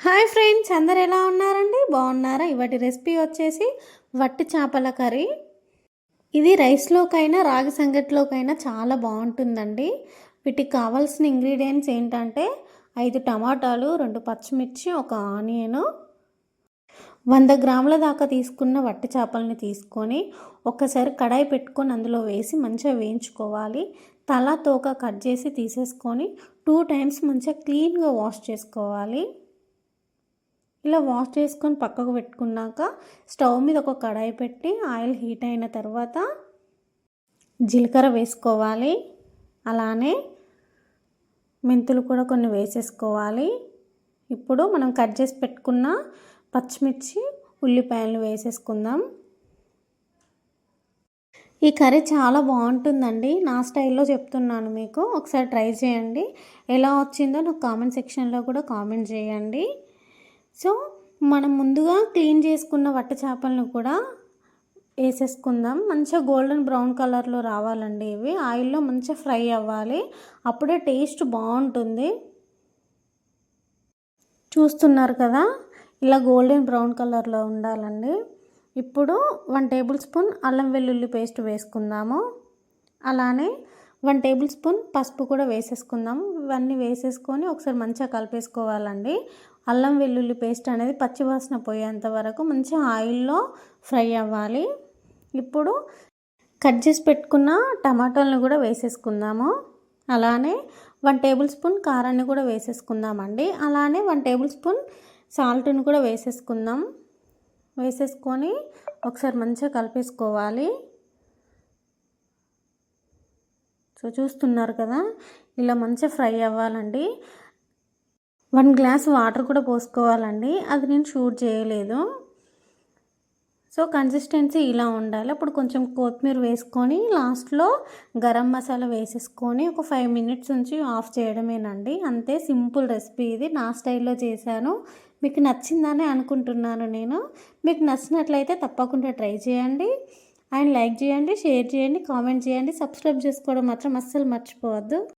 Hi friends అందరు ఎలా ఉన్నారండి? బాగున్నారా? ఇవాటి రెసిపీ వచ్చేసి వట్టి చేపల కర్రీ. ఇది రైస్లోకైనా రాగి సంగటిలోకైనా చాలా బాగుంటుందండి. వీటికి కావాల్సిన ఇంగ్రీడియంట్స్ ఏంటంటే ఐదు టమాటాలు రెండు పచ్చిమిర్చి ఒక ఆనియన్. వంద గ్రాముల దాకా తీసుకున్న వట్టి చేపలని తీసుకొని ఒక్కసారి కడాయి పెట్టుకొని అందులో వేసి మంచిగా వేయించుకోవాలి. తల తోక కట్ చేసి తీసేసుకొని టూ టైమ్స్ మంచిగా క్లీన్గా వాష్ చేసుకోవాలి. ఇలా వాష్ చేసుకొని పక్కకు పెట్టుకున్నాక స్టవ్ మీద ఒక కడాయి పెట్టి ఆయిల్ హీట్ అయిన తర్వాత జీలకర్ర వేసుకోవాలి. అలానే మెంతులు కూడా కొన్ని వేసేసుకోవాలి. ఇప్పుడు మనం కట్ చేసి పెట్టుకున్న పచ్చిమిర్చి ఉల్లిపాయలు వేసేసుకుందాం. ఈ కర్రీ చాలా బాగుంటుందండి. నా స్టైల్లో చెప్తున్నాను మీకు. ఒకసారి ట్రై చేయండి. ఎలా వచ్చిందో నాకు కామెంట్ సెక్షన్లో కూడా కామెంట్ చేయండి. సో మనం ముందుగా క్లీన్ చేసుకున్న వట్ట చేపలను కూడా వేసేసుకుందాం. మంచిగా గోల్డెన్ బ్రౌన్ కలర్లో రావాలండి ఇవి. ఆయిల్లో మంచిగా ఫ్రై అవ్వాలి. అప్పుడే టేస్ట్ బాగుంటుంది. చూస్తున్నారు కదా? ఇలా గోల్డెన్ బ్రౌన్ కలర్లో ఉండాలండి. ఇప్పుడు వన్ టేబుల్ స్పూన్ అల్లం వెల్లుల్లి పేస్ట్ వేసుకుందాము. అలానే వన్ టేబుల్ స్పూన్ పసుపు కూడా వేసేసుకుందాం. ఇవన్నీ వేసేసుకొని ఒకసారి మంచిగా కలిపేసుకోవాలండి. అల్లం వెల్లుల్లి పేస్ట్ అనేది పచ్చివాసన పోయేంత వరకు మంచి ఆయిల్లో ఫ్రై అవ్వాలి. ఇప్పుడు కట్ చేసి పెట్టుకున్న టమాటాలను కూడా వేసేసుకుందాము. అలానే వన్ టేబుల్ స్పూన్ కారాన్ని కూడా వేసేసుకుందామండి. అలానే వన్ టేబుల్ స్పూన్ సాల్ట్ని కూడా వేసేసుకుందాం. వేసేసుకొని ఒకసారి మంచిగా కలిపేసుకోవాలి. సో చూస్తున్నారు కదా ఇలా మంచిగా ఫ్రై అవ్వాలండి. వన్ గ్లాస్ వాటర్ కూడా పోసుకోవాలండి. అది నేను షూట్ చేయలేదు. సో కన్సిస్టెన్సీ ఇలా ఉండాలి. అప్పుడు కొంచెం కొత్తిమీర వేసుకొని లాస్ట్లో గరం మసాలా వేసేసుకొని ఒక ఫైవ్ మినిట్స్ నుంచి ఆఫ్ చేయడమేనండి. అంతే సింపుల్ రెసిపీ ఇది. నా స్టైల్లో చేశాను. మీకు నచ్చిందని అనుకుంటున్నాను నేను. మీకు నచ్చినట్లయితే తప్పకుండా ట్రై చేయండి. అండ్ లైక్ చేయండి షేర్ చేయండి కామెంట్ చేయండి. సబ్స్క్రైబ్ చేసుకోవడం మాత్రం అస్సలు మర్చిపోవద్దు.